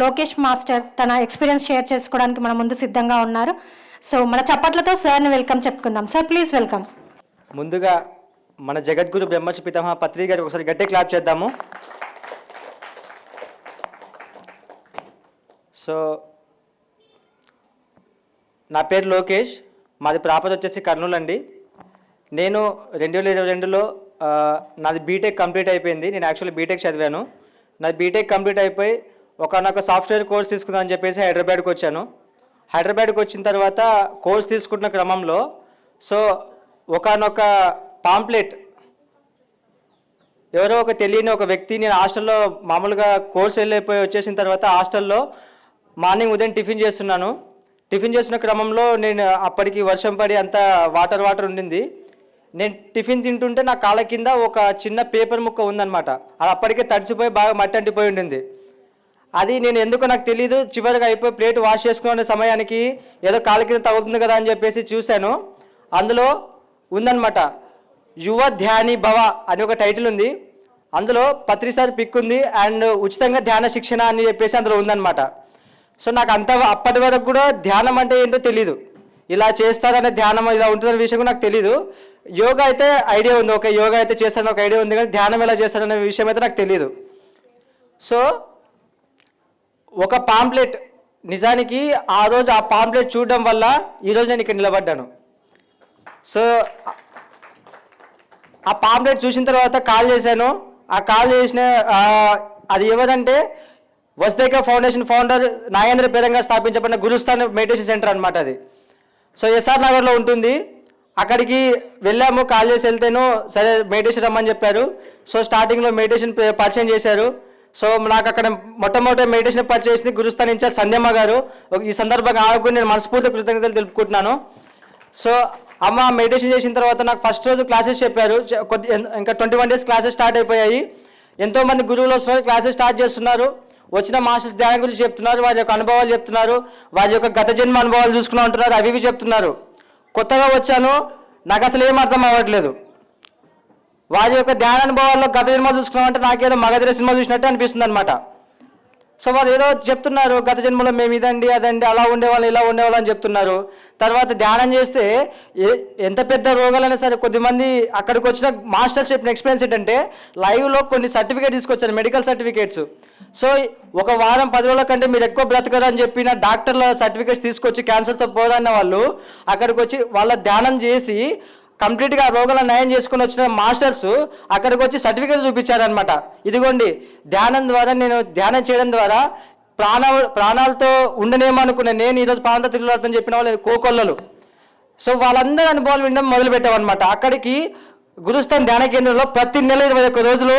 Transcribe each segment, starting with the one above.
Lokesh master తన experience share చేసుకోవడానికి మన ముందు సిద్ధంగా ఉన్నారు. సో మన చప్పట్లతో సార్ని వెల్కమ్ చెప్పుకుందాం. Sir please welcome. ముందుగా మన జగద్గురు బ్రహ్మశ్రీ పితామహ పత్రి గారికి ఒకసారి గట్టి క్లాప్ చేద్దాము. సో నా పేరు లోకేష్ మాది ప్రాపర్ వచ్చేసి కర్నూలు అండి. నేను రెండు వేల ఇరవై రెండులో నాది బీటెక్ కంప్లీట్ అయిపోయింది. నేను యాక్చువల్లీ బీటెక్ చదివాను. నాది బీటెక్ కంప్లీట్ అయిపోయి ఒకనొక సాఫ్ట్వేర్ కోర్స్ తీసుకుందామని చెప్పేసి హైదరాబాద్కి వచ్చాను. హైదరాబాద్కి వచ్చిన తర్వాత కోర్స్ తీసుకుంటున్న క్రమంలో సో ఒకనొక పాంప్లెట్ ఎవరో ఒక తెలియని ఒక వ్యక్తి నేను హాస్టల్లో మామూలుగా కోర్స్ వెళ్ళిపోయి వచ్చేసిన తర్వాత హాస్టల్లో మార్నింగ్ ఉదయం టిఫిన్ చేస్తున్నాను. టిఫిన్ చేసిన క్రమంలో నేను అప్పటికి వర్షం పడి అంతా వాటర్ వాటర్ ఉండింది. నేను టిఫిన్ తింటుంటే నా కాళ్ళ కింద ఒక చిన్న పేపర్ ముక్క ఉందన్నమాట. అది అప్పటికే తడిసిపోయి బాగా మట్టి అంటిపోయి ఉండింది. అది నేను ఎందుకో నాకు తెలియదు చివరిగా అయిపోయి ప్లేట్ వాష్ చేసుకునే సమయానికి ఏదో కాలు కింద తగులుతుంది కదా అని చెప్పేసి చూశాను. అందులో ఉందన్నమాట యువ ధ్యాని భవ అని ఒక టైటిల్ ఉంది. అందులో పత్రిసారి పిక్ ఉంది అండ్ ఉచితంగా ధ్యాన శిక్షణ అని చెప్పేసి అందులో ఉందన్నమాట. సో నాకు అంత అప్పటి వరకు కూడా ధ్యానం అంటే ఏంటో తెలీదు. ఇలా చేస్తారనే ధ్యానం ఇలా ఉంటుందనే విషయం కూడా నాకు తెలీదు. యోగా అయితే ఐడియా ఉంది. ఓకే యోగా అయితే చేస్తారని ఒక ఐడియా ఉంది కానీ ధ్యానం ఎలా చేస్తారనే విషయం అయితే నాకు తెలియదు సో ఒక పాంప్లెట్ నిజానికి ఆ రోజు ఆ పాంప్లెట్ చూడడం వల్ల ఈరోజు నేను ఇక్కడ నిలబడ్డాను. సో ఆ పాంప్లెట్ చూసిన తర్వాత కాల్ చేశాను. ఆ కాల్ చేసిన అది ఎవరంటే వసుదేక ఫౌండేషన్ ఫౌండర్ నాగేంద్ర పేరంగా స్థాపించబడిన గురుస్థాన్ మెడిటేషన్ సెంటర్ అనమాట అది. సో ఎస్ఆర్ నగర్లో ఉంటుంది. అక్కడికి వెళ్ళాము కాల్ చేసి వెళ్తేను సరే మెడిటేషన్ రమ్మని చెప్పారు. సో స్టార్టింగ్లో మెడిటేషన్ పరిచయం చేశారు. సో నాకు అక్కడ మొట్టమొదటి మెడిటేషన్ పరిచయం చేసింది గురుస్థాన్ ఇన్ఛార్జ్ సంధ్యమ్మ గారు. ఈ సందర్భంగా ఆమెకు నేను మనస్ఫూర్తి కృతజ్ఞతలు తెలుపుకుంటున్నాను. సో అమ్మ మెడిటేషన్ చేసిన తర్వాత నాకు ఫస్ట్ రోజు క్లాసెస్ చెప్పారు. కొద్ది ఇంకా twenty one days classes start అయిపోయాయి ఎంతోమంది గురువులు వస్తున్నారు క్లాసెస్ స్టార్ట్ చేస్తున్నారు. వచ్చిన మాస్టర్స్ ధ్యానం గురించి చెప్తున్నారు వారి యొక్క అనుభవాలు చెప్తున్నారు వారి యొక్క గత జన్మ అనుభవాలు చూసుకుని ఉంటున్నారు అవి చెప్తున్నారు. కొత్తగా వచ్చాను నాకు అసలు ఏం అర్థం అవ్వట్లేదు. వారి యొక్క ధ్యాన అనుభవాల్లో గత జన్మ చూసుకున్నామంటే నాకేదో మగధీర సినిమా చూసినట్టు అనిపిస్తుంది అనమాట సో వాళ్ళు ఏదో చెప్తున్నారు గత జన్మలో మేము ఇదండి అదండి అలా ఉండేవాళ్ళు ఇలా ఉండేవాళ్ళు అని చెప్తున్నారు. తర్వాత ధ్యానం చేస్తే ఏ- ఎంత పెద్ద రోగాలైనా సరే కొద్దిమంది అక్కడికి వచ్చిన మాస్టర్స్ చెప్పిన ఎక్స్పీరియన్స్ ఏంటంటే లైవ్లో కొన్ని సర్టిఫికేట్ తీసుకొచ్చారు మెడికల్ సర్టిఫికేట్స్ సో ఒక వారం పది రోజుల కంటే మీరు ఎక్కువ బ్రతకరు అని చెప్పిన డాక్టర్ల సర్టిఫికేట్స్ తీసుకొచ్చి క్యాన్సర్తో పోదన్న వాళ్ళు అక్కడికి వచ్చి వాళ్ళ ధ్యానం చేసి కంప్లీట్గా రోగులను నయం చేసుకుని వచ్చిన మాస్టర్స్ అక్కడికి వచ్చి సర్టిఫికేట్ చూపించారనమాట ఇదిగోండి ధ్యానం ద్వారా నేను ధ్యానం చేయడం ద్వారా ప్రాణ ప్రాణాలతో ఉండనేమనుకున్న నేను ఈరోజు ప్రాంత తిరుగుతుందని చెప్పిన వాళ్ళు కోకొల్లలు. సో వాళ్ళందరి అనుభవాలు వినడం మొదలుపెట్టామన్నమాట. అక్కడికి గురుస్థాన్ ధ్యాన కేంద్రంలో ప్రతి నెల ఇరవై ఒక్క రోజులు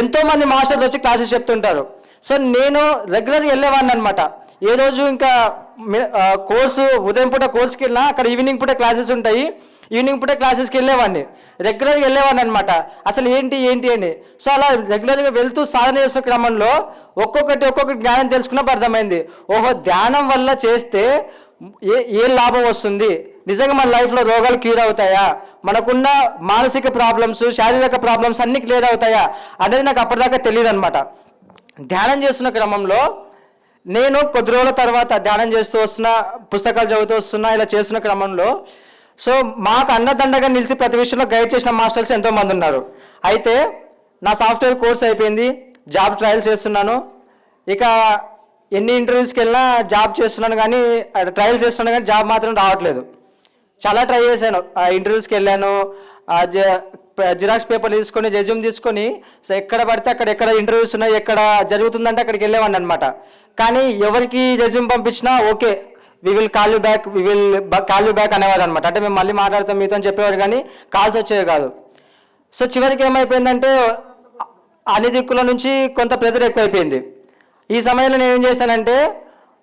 ఎంతోమంది మాస్టర్లు వచ్చి క్లాసెస్ చెప్తుంటారు. సో నేను రెగ్యులర్గా వెళ్ళేవాడిని అనమాట ఏ రోజు ఇంకా కోర్సు ఉదయం పూట కోర్సుకి వెళ్ళినా అక్కడ ఈవినింగ్ పూట క్లాసెస్ ఉంటాయి. ఈవినింగ్ పూట క్లాసెస్కి వెళ్ళేవాడిని. రెగ్యులర్గా వెళ్ళేవాడిని అనమాట అసలు ఏంటి ఏంటి అని. సో అలా రెగ్యులర్గా వెళ్తూ సాధన చేస్తున్న క్రమంలో ఒక్కొక్కటి ఒక్కొక్కటి జ్ఞానం తెలుసుకున్నప్పుడు అర్థమైంది. ఓహో ధ్యానం వల్ల చేస్తే ఏ ఏ లాభం వస్తుంది? నిజంగా మన లైఫ్లో రోగాలు క్యూర్ అవుతాయా మనకున్న మానసిక ప్రాబ్లమ్స్ శారీరక ప్రాబ్లమ్స్ అన్నీ క్లియర్ అవుతాయా? అనేది నాకు అప్పటిదాకా తెలియదు అనమాట ధ్యానం చేస్తున్న క్రమంలో నేను కొద్ది రోజుల తర్వాత ధ్యానం చేస్తూ వస్తున్నా పుస్తకాలు చదువుతూ వస్తున్నా ఇలా చేస్తున్న క్రమంలో సో మాకు అన్నదండగా నిలిచి ప్రతి విషయంలో గైడ్ చేసిన మాస్టర్స్ ఎంతోమంది ఉన్నారు. అయితే నా సాఫ్ట్వేర్ కోర్స్ అయిపోయింది జాబ్ ట్రయల్స్ చేస్తున్నాను. ఇక ఎన్ని ఇంటర్వ్యూస్కి వెళ్ళినా జాబ్ చేస్తున్నాను కానీ ట్రయల్స్ చేస్తున్నాను కానీ జాబ్ మాత్రం రావట్లేదు. చాలా ట్రై చేశాను. ఆ ఇంటర్వ్యూస్కి వెళ్ళాను జ- జిరాక్స్ పేపర్లు తీసుకొని రెజ్యూమ్ తీసుకొని సో ఎక్కడ పడితే అక్కడ ఎక్కడ ఇంటర్వ్యూస్ ఉన్నాయి ఎక్కడ జరుగుతుందంటే అక్కడికి వెళ్ళేవాడిని అనమాట కానీ ఎవరికి రెజ్యూమ్ పంపించినా okay we will call you back we will call you back అనేవారు అనమాట అంటే మేము మళ్ళీ మాట్లాడతాం మీతో అని చెప్పేవారు కానీ కాల్స్ వచ్చేవి కాదు. సో చివరికి ఏమైపోయిందంటే అన్ని దిక్కుల నుంచి కొంత ప్రెజర్ ఎక్కువైపోయింది. ఈ సమయంలో నేను ఏం చేశానంటే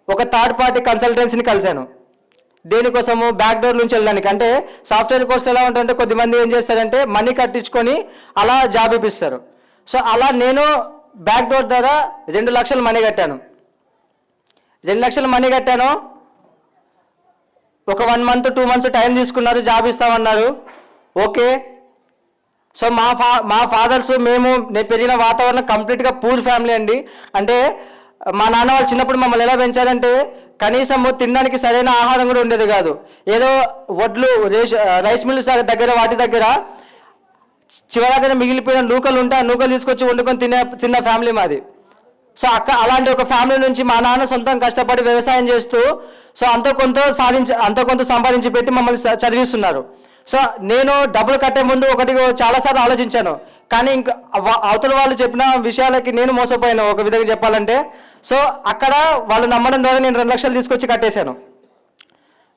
ఒక థర్డ్ పార్టీ కన్సల్టెన్సీని కలిశాను. దేనికోసము బ్యాక్ డోర్ నుంచి వెళ్ళడానికి. అంటే సాఫ్ట్వేర్ కోర్స్ ఎలా ఉంటుందంటే కొద్దిమంది ఏం చేస్తారంటే మనీ కట్టించుకొని అలా జాబ్ ఇప్పిస్తారు. సో అలా నేను బ్యాక్ డోర్ ద్వారా రెండు లక్షలు మనీ కట్టాను. రెండు లక్షలు మనీ కట్టాను ఒక one month two months time తీసుకున్నారు జాబ్ ఇస్తామన్నారు. ఓకే సో మా ఫా మా ఫాదర్స్ మేము నేను పెరిగిన వాతావరణం కంప్లీట్గా పూర్ ఫ్యామిలీ అండి. అంటే మా నాన్న వాళ్ళు చిన్నప్పుడు మమ్మల్ని ఎలా పెంచారంటే కనీసం తినడానికి సరైన ఆహారం కూడా ఉండేది కాదు. ఏదో వడ్లు రైస్ మిల్స్ దగ్గర వాటి దగ్గర చివరిగా మిగిలిపోయిన నూకలు ఉంటే ఆ నూకలు తీసుకొచ్చి వండుకొని తినే తిన్న ఫ్యామిలీ మాది. సో అక్క అలాంటి ఒక ఫ్యామిలీ నుంచి మా నాన్న సొంతం కష్టపడి వ్యవసాయం చేస్తూ సో అంత కొంత సాధించి అంత కొంత సంపాదించి పెట్టి మమ్మల్ని చ- చదివిస్తున్నారు. సో నేను డబ్బులు కట్టే ముందు ఒకటి చాలాసార్లు ఆలోచించాను. కానీ ఇంకా అవతల వాళ్ళు చెప్పిన విషయాలకి నేను మోసపోయాను. ఒక విధంగా చెప్పాలంటే సో అక్కడ వాళ్ళు నమ్మడం ద్వారా నేను రెండు లక్షలు తీసుకొచ్చి కట్టేశాను.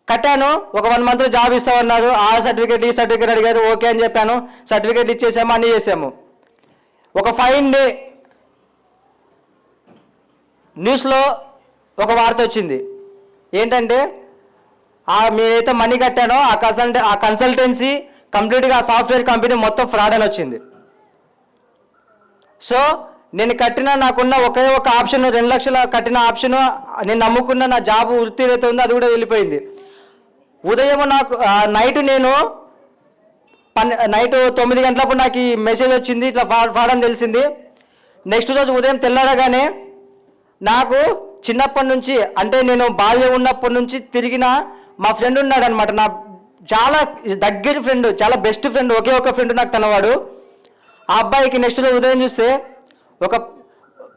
కట్టాను ఒక వన్ మంత్లో జాబ్ ఇస్తామన్నారు. ఆ సర్టిఫికేట్ ఈ సర్టిఫికేట్ అడిగారు. ఓకే అని చెప్పాను. సర్టిఫికేట్ ఇచ్చేసాము అన్నీ చేసాము. ఒక ఫైన్ డే న్యూస్లో ఒక వార్త వచ్చింది. ఏంటంటే ఆ మీరైతే మనీ కట్టానో ఆ కన్సల్ట ఆ కన్సల్టెన్సీ కంప్లీట్గా ఆ సాఫ్ట్వేర్ కంపెనీ మొత్తం ఫ్రాడ్ అని వచ్చింది. సో నేను కట్టిన నాకున్న ఒకే ఒక ఆప్షన్ రెండు లక్షల కట్టిన ఆప్షన్ నేను నమ్ముకున్న నా జాబ్ వృత్తి ఏదైతే ఉందో అది కూడా వెళ్ళిపోయింది. ఉదయం నాకు నైట్ నేను పన్ నైట్ తొమ్మిది గంటలప్పుడు నాకు ఈ మెసేజ్ వచ్చింది ఇట్లా ఫా- అని తెలిసింది. నెక్స్ట్ రోజు ఉదయం తెల్లారగానే నాకు చిన్నప్పటి నుంచి అంటే నేను బాల్య ఉన్నప్పటి నుంచి తిరిగిన మా ఫ్రెండ్ ఉన్నాడు అనమాట నా చాలా దగ్గర ఫ్రెండ్ చాలా బెస్ట్ ఫ్రెండ్ ఒకే ఒక ఫ్రెండ్ నాకు తనవాడు. ఆ అబ్బాయికి నెక్స్ట్ ఉదయం చూస్తే ఒక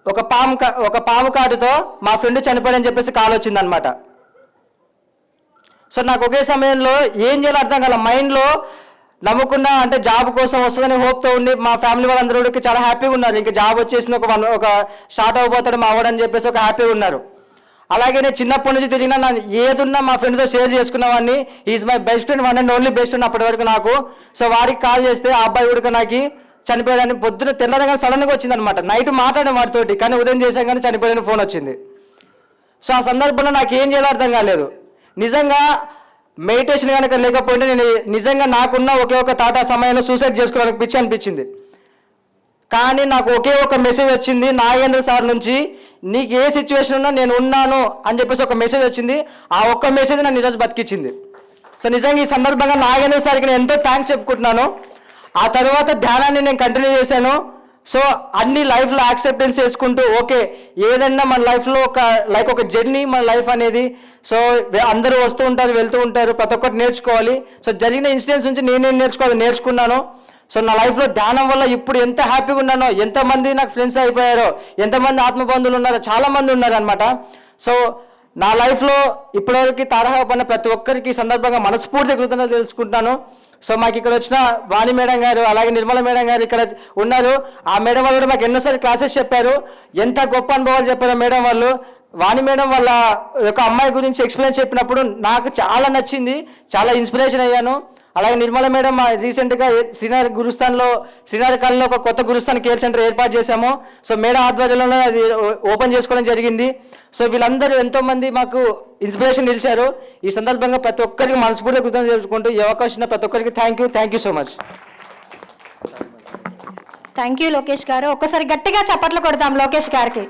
ఒక పాము కా- ఒక పాము కాటుతో మా ఫ్రెండ్ చనిపోయాడని చెప్పేసి కాల్ వచ్చిందనమాట సో నాకు ఒకే సమయంలో ఏం చేయాలో అర్థం కాల మైండ్లో నమ్ముకున్నా అంటే జాబ్ కోసం వస్తుందని హోప్తో ఉండి మా ఫ్యామిలీ వాళ్ళందరూ కూడా చాలా హ్యాపీగా ఉన్నారు. ఇంకా జాబ్ వచ్చేసింది ఒక వన్ ఒక స్టార్ట్ అవ్వబోతాడు మా అవ్వడని చెప్పేసి ఒక హ్యాపీగా ఉన్నారు. అలాగే నేను చిన్నప్పటి నుంచి తిరిగినా నా ఏదున్నా మా ఫ్రెండ్తో share చేసుకున్నవాడిని. Is my best friend one and only best friend అప్పటి వరకు నాకు. సో వారికి కాల్ చేస్తే ఆ అబ్బాయి ఉడక నాకు చనిపోయాడని పొద్దున తెల్లరగా సడన్గా వచ్చింది అనమాట నైట్ మాట్లాడాను వాటితోటి కానీ ఉదయం చేశాం కానీ చనిపోయాడని ఫోన్ వచ్చింది. సో ఆ సందర్భంలో నాకు ఏం చేయాలో అర్థం కాలేదు. నిజంగా మెడిటేషన్ కనుక లేకపోయింటే నేను నిజంగా నాకున్న ఒకే ఒక తాట సమయంలో సూసైడ్ చేసుకోవడానికి పిచ్చి అనిపించింది. కానీ నాకు ఒకే ఒక మెసేజ్ వచ్చింది నాగేంద్ర సార్ నుంచి నీకు ఏ సిచ్యువేషన్ ఉన్నా నేను ఉన్నాను అని చెప్పేసి ఒక మెసేజ్ వచ్చింది. ఆ ఒక్క మెసేజ్ నన్ను ఈరోజు బతికించింది సో నిజంగా ఈ సందర్భంగా నాగేంద్ర సార్కి నేను ఎంతో థ్యాంక్స్ చెప్పుకుంటున్నాను. ఆ తర్వాత ధ్యానాన్ని నేను కంటిన్యూ చేశాను. సో అన్ని లైఫ్లో యాక్సెప్టెన్స్ చేసుకుంటూ ఓకే ఏదన్నా మన లైఫ్లో ఒక లైక్ ఒక జర్నీ మన లైఫ్ అనేది సో అందరూ వస్తూ ఉంటారు వెళ్తూ ఉంటారు ప్రతి ఒక్కటి నేర్చుకోవాలి. సో జరిగిన ఇన్సిడెంట్స్ నుంచి నేనేం నేర్చుకోవాలి నేర్చుకున్నాను. సో నా లైఫ్లో ధ్యానం వల్ల ఇప్పుడు ఎంత హ్యాపీగా ఉన్నానో ఎంతమంది నాకు ఫ్రెండ్స్ అయిపోయారో ఎంతమంది ఆత్మబంధువులు ఉన్నారో చాలామంది ఉన్నారు అనమాట సో నా లైఫ్లో ఇప్పటివరకు తారహా పడిన ప్రతి ఒక్కరికి సందర్భంగా మనస్ఫూర్తి కృతజ్ఞతలు తెలుసుకుంటున్నాను. సో మాకు ఇక్కడ వచ్చిన వాణి మేడం గారు అలాగే నిర్మల మేడం గారు ఇక్కడ ఉన్నారు. ఆ మేడం వాళ్ళు కూడా మాకు ఎన్నోసార్లు క్లాసెస్ చెప్పారు. ఎంత గొప్ప అనుభవాలు చెప్పారు మేడం వాళ్ళు. వాణి మేడం వాళ్ళ యొక్క అమ్మాయి గురించి ఎక్స్ప్లెయిన్ చెప్పినప్పుడు నాకు చాలా నచ్చింది. చాలా ఇన్స్పిరేషన్ అయ్యాను. అలాగే నిర్మల మేడం రీసెంట్గా శ్రీనగర్ గురుస్థాన్లో శ్రీనగర్ కాలంలో ఒక కొత్త గురుస్థాన్ కేర్ సెంటర్ ఏర్పాటు చేశాము. సో మేడం ఆధ్వర్యంలో అది ఓ- ఓపెన్ చేసుకోవడం జరిగింది. సో వీళ్ళందరూ ఎంతోమంది మాకు ఇన్స్పిరేషన్ నిలిచారు. ఈ సందర్భంగా ప్రతి ఒక్కరికి మనస్ఫూర్తిగా కృతజ్ఞత చెప్పుకుంటూ ఈ అవకాశం ప్రతి ఒక్కరికి thank you thank you so much thank you Lokesh గారు. ఒక్కసారి గట్టిగా చప్పట్లు కొడతాం లోకేష్ గారికి.